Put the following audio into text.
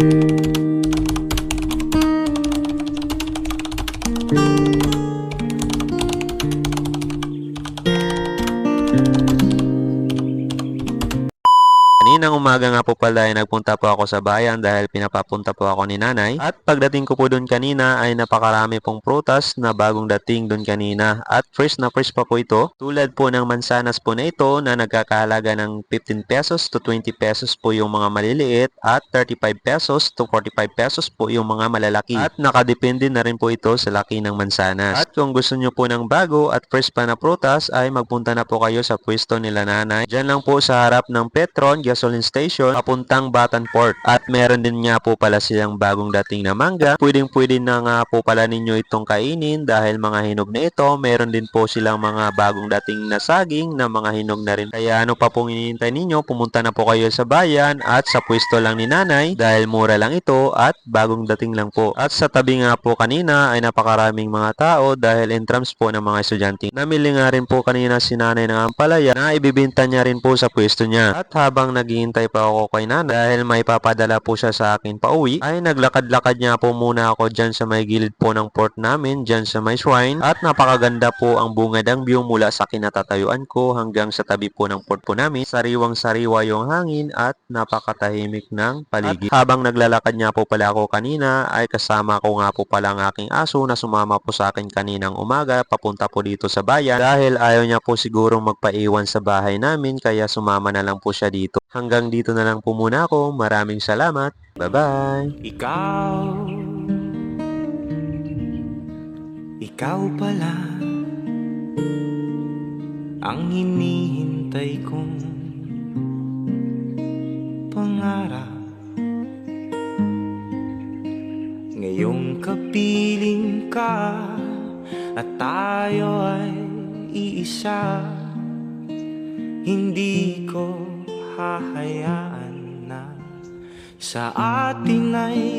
Thank you. Kaninang umaga nga po pala ay nagpunta po ako sa bayan dahil pinapapunta po ako ni nanay. At pagdating ko po doon kanina ay napakarami pong prutas na bagong dating doon kanina. At fresh na fresh pa po ito. Tulad po ng mansanas po na ito na nagkakahalaga ng 15 pesos to 20 pesos po yung mga maliliit at 35 pesos to 45 pesos po yung mga malalaki. At nakadepende na rin po ito sa laki ng mansanas. At kung gusto nyo po ng bago at fresh pa na prutas ay magpunta na po kayo sa pwesto nila nanay. Diyan lang po sa harap ng Petron gasoline station papuntang Batanport. At meron din nga po pala silang bagong dating na mangga. Pwedeng pwede na nga po pala ninyo itong kainin dahil mga hinog na ito. Meron din po silang mga bagong dating na saging na mga hinog na rin. Kaya ano pa pong hinihintay ninyo? Pumunta na po kayo sa bayan at sa pwesto lang ni nanay dahil mura lang ito at bagong dating lang po. At sa tabi nga po kanina ay napakaraming mga tao dahil entrance po ng mga estudyante. Namili nga rin po kanina si nanay ng ampalaya na ibibinta niya rin po sa pwesto niya. At habang naghihintay pa ako kay nanay dahil may papadala po siya sa akin pa uwi, ay naglakad-lakad niya po muna ako dyan sa may gilid po ng port namin, dyan sa may shrine. At napakaganda po ang bungadang view mula sa kinatatayuan ko hanggang sa tabi po ng port po namin. Sariwang sariwa yung hangin at napakatahimik ng paligid. At habang naglalakad niya po pala ako kanina, ay kasama ko nga po pala ang aking aso na sumama po sa akin kaninang umaga papunta po dito sa bayan dahil ayaw niya po sigurong magpaiwan sa bahay namin kaya sumama na lang po siya dito. Hanggang dito na lang po muna ako. Maraming salamat. Bye-bye. Ikaw Ikaw pala Ang hinihintay kong Pangarap Ngayong kapiling ka At tayo ay iisa Hindi ko hahayaan na Sa atin ay